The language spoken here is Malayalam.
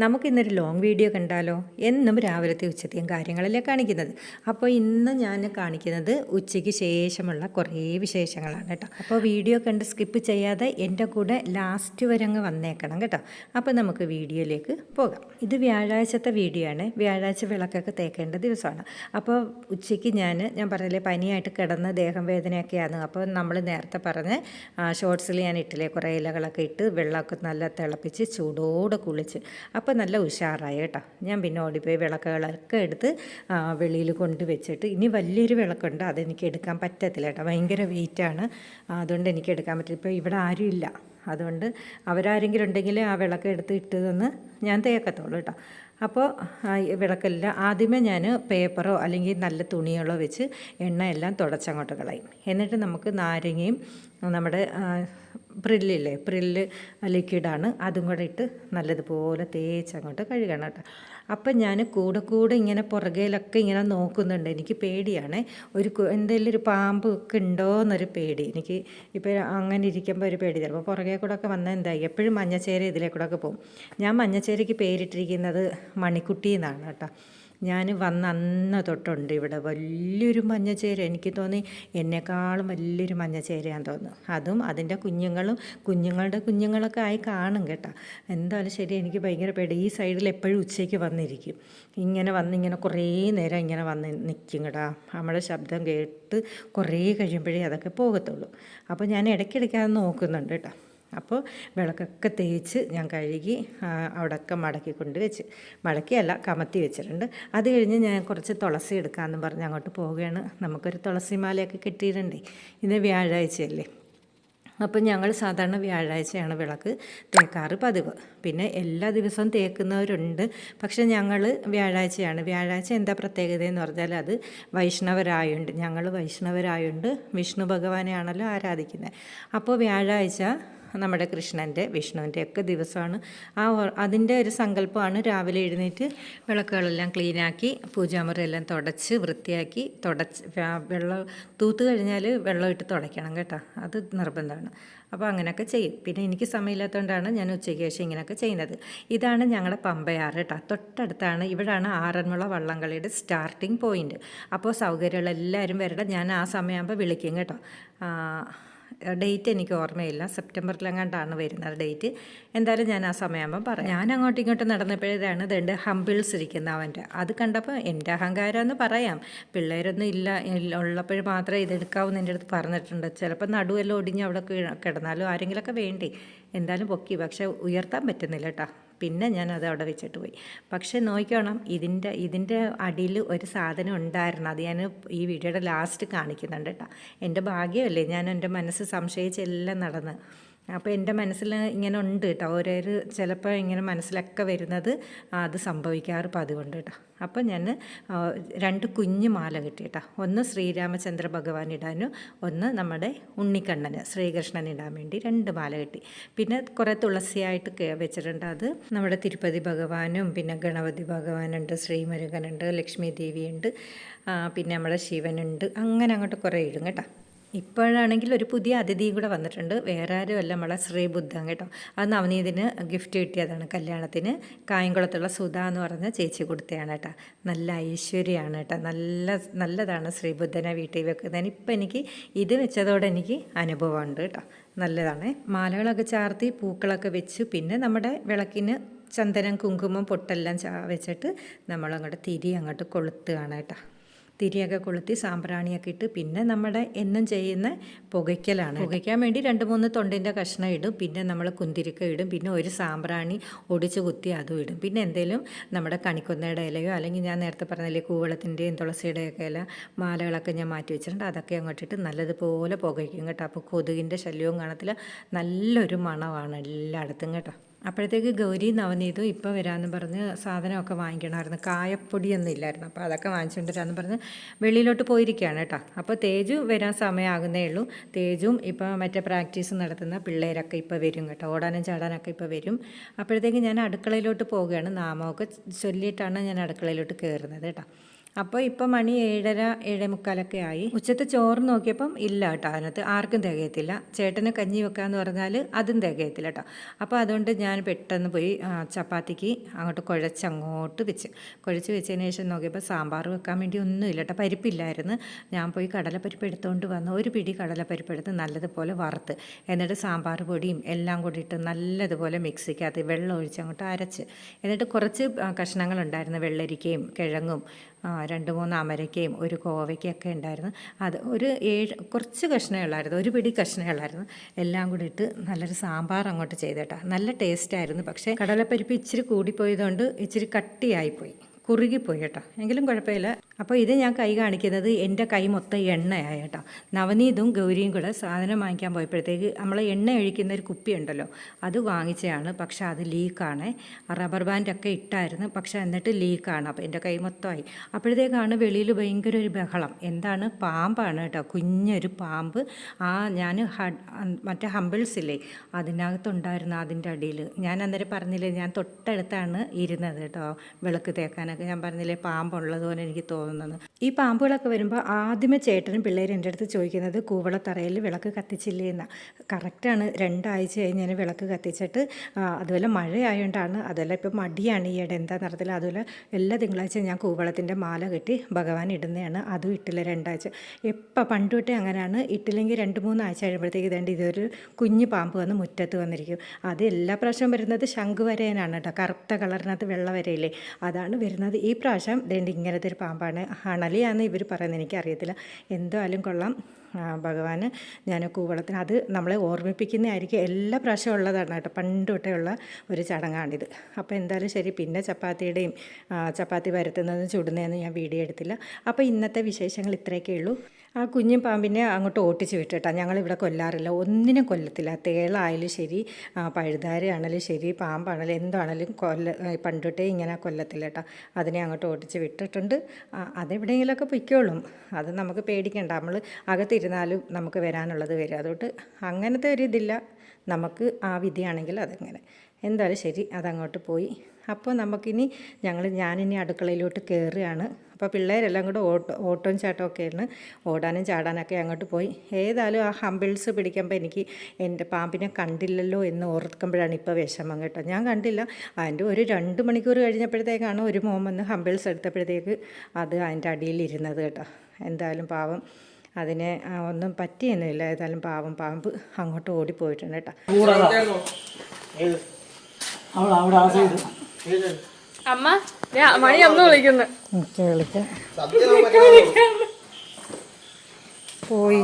നമുക്കിന്നൊരു ലോങ് വീഡിയോ കണ്ടാലോ? എന്നും രാവിലത്തെ ഉച്ചത്തെയും കാര്യങ്ങളല്ലേ കാണിക്കുന്നത്. അപ്പോൾ ഇന്ന് ഞാൻ കാണിക്കുന്നത് ഉച്ചയ്ക്ക് ശേഷമുള്ള കുറേ വിശേഷങ്ങളാണ് കേട്ടോ. അപ്പോൾ വീഡിയോ കണ്ട് സ്കിപ്പ് ചെയ്യാതെ എന്റെ കൂടെ ലാസ്റ്റ് വരെ അങ്ങ് വന്നേക്കണം കേട്ടോ. അപ്പോൾ നമുക്ക് വീഡിയോയിലേക്ക് പോകാം. ഇത് വ്യാഴാഴ്ചത്തെ വീഡിയോ ആണ്. വ്യാഴാഴ്ച വിളക്കൊക്കെ തേക്കേണ്ട ദിവസമാണ്. അപ്പോൾ ഉച്ചയ്ക്ക് ഞാൻ ഞാൻ പറഞ്ഞില്ലേ പനിയായിട്ട് കിടന്ന് ദേഹം വേദനയൊക്കെയാണ്. അപ്പോൾ നമ്മൾ നേരത്തെ പറഞ്ഞ് ഷോർട്സിൽ ഞാൻ ഇട്ടില്ലേ കുറേ ഇലകളൊക്കെ ഇട്ട് വെള്ളമൊക്കെ നല്ല തിളപ്പിച്ച് ചൂടോടെ കുളിച്ച്. അപ്പോൾ നല്ല ഉഷാറായി കേട്ടോ. ഞാൻ പിന്നെ ഓടിപ്പോയി വിളക്കുകളൊക്കെ എടുത്ത് വെളിയിൽ കൊണ്ട് വെച്ചിട്ട്. ഇനി വലിയൊരു വിളക്കുണ്ട് അതെനിക്ക് എടുക്കാൻ പറ്റത്തില്ല കേട്ടോ. ഭയങ്കര വെയിറ്റാണ് അതുകൊണ്ട് എനിക്ക് എടുക്കാൻ പറ്റില്ല. ഇപ്പോൾ ഇവിടെ ആരും ഇല്ല. അതുകൊണ്ട് അവരാരെങ്കിലും ഉണ്ടെങ്കിൽ ആ വിളക്ക് എടുത്ത് ഇട്ട് തന്ന് ഞാൻ തേക്കത്തുള്ളൂ കേട്ടോ. അപ്പോൾ വിളക്കല്ല ആദ്യമേ ഞാൻ പേപ്പറോ അല്ലെങ്കിൽ നല്ല തുണികളോ വെച്ച് എണ്ണ എല്ലാം തുടച്ചങ്ങോട്ട് കളയും. എന്നിട്ട് നമുക്ക് നാരങ്ങയും നമ്മുടെ പ്രില്ലില്ലേ പ്രില്ല് ലിക്വിഡാണ് അതും കൂടെ ഇട്ട് നല്ലതുപോലെ തേച്ച് അങ്ങോട്ട് കഴുകണം കേട്ടോ. അപ്പം ഞാൻ കൂടെ കൂടെ ഇങ്ങനെ പുറകേലൊക്കെ ഇങ്ങനെ നോക്കുന്നുണ്ട്. എനിക്ക് പേടിയാണ്. ഒരു എന്തെങ്കിലും ഒരു പാമ്പ് ഒക്കെ ഉണ്ടോ എന്നൊരു പേടി. എനിക്ക് ഇപ്പോൾ അങ്ങനെ ഇരിക്കുമ്പോൾ ഒരു പേടി. ചിലപ്പോൾ പുറകെ കൂടെ ഒക്കെ വന്നാൽ എന്തായി? എപ്പോഴും മഞ്ഞച്ചേര ഇതിലേക്കൂടെ കൂടെ ഒക്കെ പോകും. ഞാൻ മഞ്ഞച്ചേരയ്ക്ക് പേരിട്ടിരിക്കുന്നത് മണിക്കുട്ടി എന്നാണ് കേട്ടോ. ഞാൻ വന്ന അന്ന് തൊട്ടുണ്ട് ഇവിടെ വലിയൊരു മഞ്ഞച്ചേര. എനിക്ക് തോന്നി എന്നെക്കാളും വലിയൊരു മഞ്ഞച്ചേരയാന്ന് തോന്നുന്നു. അതും അതിന്റെ കുഞ്ഞുങ്ങളും കുഞ്ഞുങ്ങളുടെ കുഞ്ഞുങ്ങളൊക്കെ ആയി കാണും കേട്ടോ. എന്തായാലും ശരി എനിക്ക് ഭയങ്കര പേടി. ഈ സൈഡിൽ എപ്പോഴും ഉച്ചയ്ക്ക് വന്നിരിക്കും. ഇങ്ങനെ വന്ന് ഇങ്ങനെ കുറേ നേരം ഇങ്ങനെ വന്ന് നിൽക്കും കേട്ടോ. നമ്മുടെ ശബ്ദം കേട്ട് കുറേ കഴിയുമ്പോഴേ അതൊക്കെ പോകത്തുള്ളൂ. അപ്പോൾ ഞാൻ ഇടയ്ക്കിടയ്ക്ക് അത് നോക്കുന്നുണ്ട് കേട്ടോ. അപ്പോൾ വിളക്കൊക്കെ തേച്ച് ഞാൻ കഴുകി അവിടെയൊക്കെ മടക്കി കൊണ്ട് വെച്ച്. മടക്കിയല്ല കമത്തി വെച്ചിട്ടുണ്ട്. അത് കഴിഞ്ഞ് ഞാൻ കുറച്ച് തുളസി എടുക്കാമെന്ന് പറഞ്ഞ് അങ്ങോട്ട് പോവുകയാണ്. നമുക്കൊരു തുളസി മാലയൊക്കെ കിട്ടിയിട്ടുണ്ടേ. ഇന്ന് വ്യാഴാഴ്ചയല്ലേ. അപ്പം ഞങ്ങൾ സാധാരണ വ്യാഴാഴ്ചയാണ് വിളക്ക് തേക്കാറ് പതിവ്. പിന്നെ എല്ലാ ദിവസവും തേക്കുന്നവരുണ്ട്. പക്ഷെ ഞങ്ങൾ വ്യാഴാഴ്ചയാണ്. വ്യാഴാഴ്ച എന്താ പ്രത്യേകത എന്ന് പറഞ്ഞാൽ അത് വൈഷ്ണവരായുണ്ട്. ഞങ്ങൾ വൈഷ്ണവരായുണ്ട്. വിഷ്ണു ഭഗവാനെയാണല്ലോ ആരാധിക്കുന്നത്. അപ്പോൾ വ്യാഴാഴ്ച നമ്മുടെ കൃഷ്ണന്റെ വിഷ്ണുവിന്റെ ഒക്കെ ദിവസമാണ്. ആ അതിന്റെ ഒരു സങ്കല്പമാണ് രാവിലെ എഴുന്നേറ്റ് വിളക്കുകളെല്ലാം ക്ലീനാക്കി പൂജാമുറിയെല്ലാം തുടച്ച് വൃത്തിയാക്കി തുടച്ച് വെള്ളം തൂത്ത് കഴിഞ്ഞാൽ വെള്ളം ഇട്ട് തുടയ്ക്കണം കേട്ടോ. അത് നിർബന്ധമാണ്. അപ്പോൾ അങ്ങനെയൊക്കെ ചെയ്യും. പിന്നെ എനിക്ക് സമയമില്ലാത്തതുകൊണ്ടാണ് ഞാൻ ഉച്ചയ്ക്ക് ശേഷം ഇങ്ങനെയൊക്കെ ചെയ്യുന്നത്. ഇതാണ് ഞങ്ങളുടെ പമ്പയാറ് കേട്ടോ. തൊട്ടടുത്താണ് ഇവിടാണ് ആറന്മുള വള്ളംകളിയുടെ സ്റ്റാർട്ടിംഗ് പോയിന്റ് അപ്പോൾ സൗകര്യമുള്ള എല്ലാവരും വരണം ഞാൻ ആ സമയമാകുമ്പോൾ വിളിക്കും കേട്ടോ. ഡേറ്റ് എനിക്ക് ഓർമ്മയില്ല. സെപ്റ്റംബറിലെങ്ങാണ്ടാണ് വരുന്നത് ഡേറ്റ്. എന്തായാലും ഞാൻ ആ സമയമാകുമ്പോൾ പറയാം. ഞാൻ അങ്ങോട്ടും ഇങ്ങോട്ടും നടന്നപ്പോഴേതാണ് ഇതുണ്ട് ഹമ്പിൾസ് ഇരിക്കുന്ന അവന്റെ. അത് കണ്ടപ്പോൾ എന്റെ അഹങ്കാരം എന്ന് പറയാം. പിള്ളേരൊന്നും ഇല്ല ഉള്ളപ്പോൾ മാത്രമേ ഇതെടുക്കാവൂ എന്റെ അടുത്ത് പറഞ്ഞിട്ടുണ്ട്. ചിലപ്പോൾ നടുവെല്ലാം ഒടിഞ്ഞ് അവിടെ കിടന്നാലും ആരെങ്കിലുമൊക്കെ വേണ്ടേ. എന്തായാലും പൊക്കി. പക്ഷേ ഉയർത്താൻ പറ്റുന്നില്ല കേട്ടോ. പിന്നെ ഞാൻ അത് അവിടെ വെച്ചിട്ട് പോയി. പക്ഷെ നോക്കണം ഇതിന്റെ ഇതിന്റെ അടിയിൽ ഒരു സാധനം ഉണ്ടായിരുന്നു. അത് ഞാൻ ഈ വീഡിയോയുടെ ലാസ്റ്റ് കാണിക്കുന്നുണ്ട് കേട്ടോ എന്റെ ഭാഗ്യമല്ലേ ഞാൻ എന്റെ മനസ്സ് സംശയിച്ചെല്ലാം നടന്ന്. അപ്പോൾ എന്റെ മനസ്സിൽ ഇങ്ങനെ ഉണ്ട് കേട്ടോ ഓരോ ചിലപ്പോൾ ഇങ്ങനെ മനസ്സിലൊക്കെ വരുന്നത് അത് സംഭവിക്കാറ് പതിവുണ്ട് കേട്ടോ അപ്പോൾ ഞാൻ രണ്ട് കുഞ്ഞു മാല കിട്ടി കേട്ടോ ഒന്ന് ശ്രീരാമചന്ദ്ര ഭഗവാൻ ഇടാനും ഒന്ന് നമ്മുടെ ഉണ്ണിക്കണ്ണന് ശ്രീകൃഷ്ണൻ ഇടാൻ വേണ്ടി രണ്ട് മാല കിട്ടി. പിന്നെ കുറേ തുളസിയായിട്ട് വെച്ചിട്ടുണ്ട്. അത് നമ്മുടെ തിരുപ്പതി ഭഗവാനും പിന്നെ ഗണപതി ഭഗവാനുണ്ട് ശ്രീമുരുകനുണ്ട് ലക്ഷ്മി ദേവിയുണ്ട് പിന്നെ നമ്മുടെ ശിവനുണ്ട്. അങ്ങനെ അങ്ങോട്ട് കുറേ ഇടും കേട്ടോ. ഇപ്പോഴാണെങ്കിൽ ഒരു പുതിയ അതിഥി കൂടെ വന്നിട്ടുണ്ട്. വേറെ ആരുമല്ല നമ്മളെ ശ്രീബുദ്ധൻ കേട്ടോ. അത് നവനീതിന് ഗിഫ്റ്റ് കിട്ടിയതാണ് കല്യാണത്തിന്. കായംകുളത്തുള്ള സുധ എന്ന് പറഞ്ഞ ചേച്ചി കൊടുത്തതാണ് കേട്ടോ. നല്ല ഐശ്വര്യമാണ് കേട്ടോ. നല്ല നല്ലതാണ് ശ്രീബുദ്ധനെ വീട്ടിൽ വെക്കുന്നതിന്. ഇപ്പം എനിക്ക് ഇത് വെച്ചതോടെ എനിക്ക് അനുഭവമുണ്ട് കേട്ടോ. നല്ലതാണ്. മാലകളൊക്കെ ചാർത്തി പൂക്കളൊക്കെ വെച്ച്. പിന്നെ നമ്മുടെ വിളക്കിന് ചന്ദനം കുങ്കുമം പൊട്ടെല്ലാം വെച്ചിട്ട് നമ്മളങ്ങോട്ട് തിരി അങ്ങോട്ട് കൊളുത്തുകയാണ് കേട്ടോ. തിരിയൊക്കെ കൊളുത്തി സാമ്പ്രാണിയൊക്കെ ഇട്ട് പിന്നെ നമ്മുടെ എന്നും ചെയ്യുന്ന പുകയ്ക്കലാണ്. പുകയ്ക്കാൻ വേണ്ടി രണ്ട് മൂന്ന് തൊണ്ടിന്റെ കഷ്ണം ഇടും. പിന്നെ നമ്മൾ കുന്തിരിക്ക ഇടും. പിന്നെ ഒരു സാമ്പ്രാണി ഒടിച്ച് കുത്തി അതും ഇടും. പിന്നെ എന്തെങ്കിലും നമ്മുടെ കണിക്കൊന്നയുടെ ഇലയോ അല്ലെങ്കിൽ ഞാൻ നേരത്തെ പറഞ്ഞില്ലേ കൂവളത്തിന്റെയും തുളസിയുടെയൊക്കെ ഇല മാലകളൊക്കെ ഞാൻ മാറ്റി വെച്ചിട്ടുണ്ട്. അതൊക്കെ അങ്ങോട്ടിട്ട് നല്ലതുപോലെ പുകയ്ക്കും കേട്ടോ. അപ്പോൾ കൊതുകിന്റെ ശല്യവും കാണത്തില്ല. നല്ലൊരു മണമാണ് എല്ലായിടത്തും കേട്ടോ. അപ്പോഴത്തേക്ക് ഗൗരി നവനീതും ഇപ്പോൾ വരാമെന്ന് പറഞ്ഞ് സാധനമൊക്കെ വാങ്ങിക്കണമായിരുന്നു. കായപ്പൊടിയൊന്നും ഇല്ലായിരുന്നു. അപ്പോൾ അതൊക്കെ വാങ്ങിച്ചുകൊണ്ട് വരാമെന്ന് പറഞ്ഞ് വെളിയിലോട്ട് പോയിരിക്കുകയാണ് കേട്ടോ. അപ്പോൾ തേജു വരാൻ സമയമാകുന്നേ ഉള്ളൂ. തേജും ഇപ്പോൾ മറ്റേ പ്രാക്ടീസ് നടത്തുന്ന പിള്ളേരൊക്കെ ഇപ്പോൾ വരും കേട്ടോ. ഓടാനും ചാടാനൊക്കെ ഇപ്പോൾ വരും. അപ്പോഴത്തേക്ക് ഞാൻ അടുക്കളയിലോട്ട് പോവുകയാണ്. നാമമൊക്കെ ചൊല്ലിയിട്ടാണ് ഞാൻ അടുക്കളയിലോട്ട് കയറുന്നത് കേട്ടോ. അപ്പോൾ ഇപ്പം മണി ഏഴര ഏഴേ മുക്കാലൊക്കെ ആയി. ഉച്ചത്തെ ചോറ് നോക്കിയപ്പം ഇല്ല കേട്ടോ അതിനകത്ത്. ആർക്കും തികയത്തില്ല. ചേട്ടന് കഞ്ഞി വെക്കാന്ന് പറഞ്ഞാൽ അതും തികയത്തില്ല കേട്ടോ. അപ്പോൾ അതുകൊണ്ട് ഞാൻ പെട്ടെന്ന് പോയി ചപ്പാത്തിക്ക് അങ്ങോട്ട് കുഴച്ചങ്ങോട്ട് വെച്ച്. കുഴച്ച് വെച്ചതിന് ശേഷം നോക്കിയപ്പോൾ സാമ്പാർ വെക്കാൻ വേണ്ടി ഒന്നുമില്ല കേട്ടോ. പരിപ്പില്ലായിരുന്നു. ഞാൻ പോയി കടലപ്പരിപ്പ് എടുത്തുകൊണ്ട് വന്ന്. ഒരു പിടി കടലപ്പരിപ്പ് എടുത്ത് നല്ലതുപോലെ വറുത്ത്. എന്നിട്ട് സാമ്പാർ പൊടിയും എല്ലാം കൂടി ഇട്ട് നല്ലതുപോലെ മിക്സിക്കകത്ത് വെള്ളം ഒഴിച്ച് അങ്ങോട്ട് അരച്ച്. എന്നിട്ട് കുറച്ച് കഷ്ണങ്ങളുണ്ടായിരുന്നു. വെള്ളരിക്കയും കിഴങ്ങും രണ്ട് മൂന്ന് അമരയ്ക്കയും ഒരു കോവയ്ക്കൊക്കെ ഉണ്ടായിരുന്നു. അത് ഒരു ഏഴ് കുറച്ച് കഷ്ണമേ ഉള്ളായിരുന്നു. ഒരു പിടി കഷ്ണമേ ഉള്ളായിരുന്നു. എല്ലാം കൂടി ഇട്ട് നല്ലൊരു സാമ്പാർ അങ്ങോട്ട് ചെയ്തേട്ടാ നല്ല ടേസ്റ്റായിരുന്നു പക്ഷേ കടലപ്പരിപ്പ് ഇച്ചിരി കൂടിപ്പോയതുകൊണ്ട് ഇച്ചിരി കട്ടിയായിപ്പോയി. കുറുകിപ്പോയി കേട്ടോ. എങ്കിലും കുഴപ്പമില്ല. അപ്പോൾ ഇത് ഞാൻ കൈ കാണിക്കുന്നത് എന്റെ കൈ മൊത്തം എണ്ണയായി കേട്ടോ. നവനീതും ഗൗരിയും കൂടെ സാധനം വാങ്ങിക്കാൻ പോയപ്പോഴത്തേക്ക് നമ്മൾ എണ്ണ ഒഴിക്കുന്ന ഒരു കുപ്പി ഉണ്ടല്ലോ അത് വാങ്ങിച്ചതാണ്. പക്ഷെ അത് ലീക്കാണ്. റബ്ബർ ബാൻഡൊക്കെ ഇട്ടായിരുന്നു. പക്ഷെ എന്നിട്ട് ലീക്കാണ്. അപ്പോൾ എന്റെ കൈ മൊത്തമായി. അപ്പോഴത്തേക്കാണ് വെളിയിൽ ഭയങ്കര ഒരു ബഹളം. എന്താണ്? പാമ്പാണ് കേട്ടോ. കുഞ്ഞൊരു പാമ്പ്. ആ ഞാൻ മറ്റേ ഹമ്പിൾസില്ലേ അതിനകത്തുണ്ടായിരുന്നു അതിന്റെ അടിയിൽ. ഞാൻ അന്നേരം പറഞ്ഞില്ലേ ഞാൻ തൊട്ടടുത്താണ് ഇരുന്നത് കേട്ടോ വിളക്ക് തേക്കാനൊക്കെ. ഞാൻ പറഞ്ഞില്ലേ പാമ്പുള്ളത് പോലെ എനിക്ക് തോന്നുന്നത്. ഈ പാമ്പുകളൊക്കെ വരുമ്പോൾ ആദ്യമേ ചേട്ടനും പിള്ളേരും എന്റെ അടുത്ത് ചോദിക്കുന്നത് കൂവളത്തറയിൽ വിളക്ക് കത്തിച്ചില്ലേ? എന്നാണ് കറക്റ്റാണ് രണ്ടാഴ്ച കഴിഞ്ഞ് ഞാൻ വിളക്ക് കത്തിച്ചിട്ട് അതുപോലെ മഴയായതുകൊണ്ടാണ് അതുപോലെ ഇപ്പോൾ മടിയാണ് ഇട. എന്താ നടത്തില്ല? അതുപോലെ എല്ലാ തിങ്കളാഴ്ചയും ഞാൻ കൂവളത്തിന്റെ മാല കെട്ടി ഭഗവാൻ ഇടുന്നതാണ്. അതും ഇട്ടില്ല രണ്ടാഴ്ച. എപ്പോൾ പണ്ട് തൊട്ടേ അങ്ങനെയാണ് ഇട്ടില്ലെങ്കിൽ രണ്ട് മൂന്ന് ആഴ്ച കഴിയുമ്പോഴത്തേക്ക് ഇതേണ്ട ഇതൊരു കുഞ്ഞു പാമ്പ് വന്ന് മുറ്റത്ത് വന്നിരിക്കും. അത് എല്ലാ പ്രാവശ്യവും വരുന്നത് ശംഖുവരേനാണ് കേട്ടോ. കറുത്ത കളറിനകത്ത് വെള്ള വരയില്ലേ? അതാണ് വരുന്നത്. ഈ പ്രാവശ്യം ഇതേണ്ട ഇങ്ങനത്തെ ഒരു പാമ്പാണ്. അണലിയാണെന്ന് ഇവർ പറയുന്നത് എനിക്കറിയത്തില്ല. എന്തായാലും കൊള്ളാം. ഭഗവാന് ഞാൻ കൂവളത്തിന് അത് നമ്മളെ ഓർമ്മിപ്പിക്കുന്നതായിരിക്കും. എല്ലാ പ്രാവശ്യവും ഉള്ളതാണ് കേട്ടോ. പണ്ട് തൊട്ടേ ഉള്ള ഒരു ചടങ്ങാണിത്. അപ്പോൾ എന്തായാലും ശരി പിന്നെ ചപ്പാത്തിയുടെയും ചപ്പാത്തി പരത്തുന്നതും ചുടുന്നതെന്നും ഞാൻ വീഡിയോ എടുത്തില്ല. അപ്പോൾ ഇന്നത്തെ വിശേഷങ്ങൾ ഇത്രയൊക്കെ ഉള്ളൂ. ആ കുഞ്ഞു പാമ്പിനെ അങ്ങോട്ട് ഓട്ടിച്ച് വിട്ടിട്ടാ ഞങ്ങളിവിടെ കൊല്ലാറില്ല. ഒന്നിനും കൊല്ലത്തില്ല. തേളായാലും ശരി പഴുതാരയാണേലും ശരി പാമ്പാണെങ്കിലും എന്താണെങ്കിലും കൊല്ല പണ്ടുട്ടേ ഇങ്ങനെ കൊല്ലത്തില്ല കേട്ടോ. അതിനെ അങ്ങോട്ട് ഓട്ടിച്ച് വിട്ടിട്ടുണ്ട്. അതെവിടെയെങ്കിലുമൊക്കെ പൊയ്ക്കോളും. അത് നമുക്ക് പേടിക്കണ്ട. നമ്മൾ അകത്തിരുന്നാലും നമുക്ക് വരാനുള്ളത് വരും അതുകൊണ്ട് അങ്ങനത്തെ ഒരു ഇതില്ല. നമുക്ക് ആ വിധിയാണെങ്കിൽ അതങ്ങനെ. എന്തായാലും ശരി അതങ്ങോട്ട് പോയി. അപ്പോൾ നമുക്കിനി ഞങ്ങൾ ഞാനിനി അടുക്കളയിലോട്ട് കയറുകയാണ്. അപ്പോൾ പിള്ളേരെല്ലാം കൂടെ ഓട്ടോ ഓട്ടവും ആയിരുന്നു. ഓടാനും ചാടാനൊക്കെ അങ്ങോട്ട് പോയി. ഏതായാലും ആ ഹമ്പിൾസ് പിടിക്കുമ്പോൾ എനിക്ക് എന്റെ പാമ്പിനെ കണ്ടില്ലല്ലോ എന്ന് ഓർക്കുമ്പോഴാണ് ഇപ്പോൾ വിഷമം കേട്ടോ. ഞാൻ കണ്ടില്ല. അതിന്റെ ഒരു രണ്ട് മണിക്കൂർ കഴിഞ്ഞപ്പോഴത്തേക്കാണ് ഒരു മോമെന്ന് ഹമ്പിൾസ് എടുത്തപ്പോഴത്തേക്ക് അത് അതിന്റെ അടിയിലിരുന്നത് കേട്ടോ. എന്തായാലും പാവം. അതിനെ ഒന്നും പറ്റിയൊന്നുമില്ല. ഏതായാലും പാവം പാമ്പ് അങ്ങോട്ട് ഓടിപ്പോയിട്ടുണ്ട് കേട്ടോ. അമ്മ മണി അമ്മ വിളിക്കുന്നു. വിളിക്കാം. പോയി.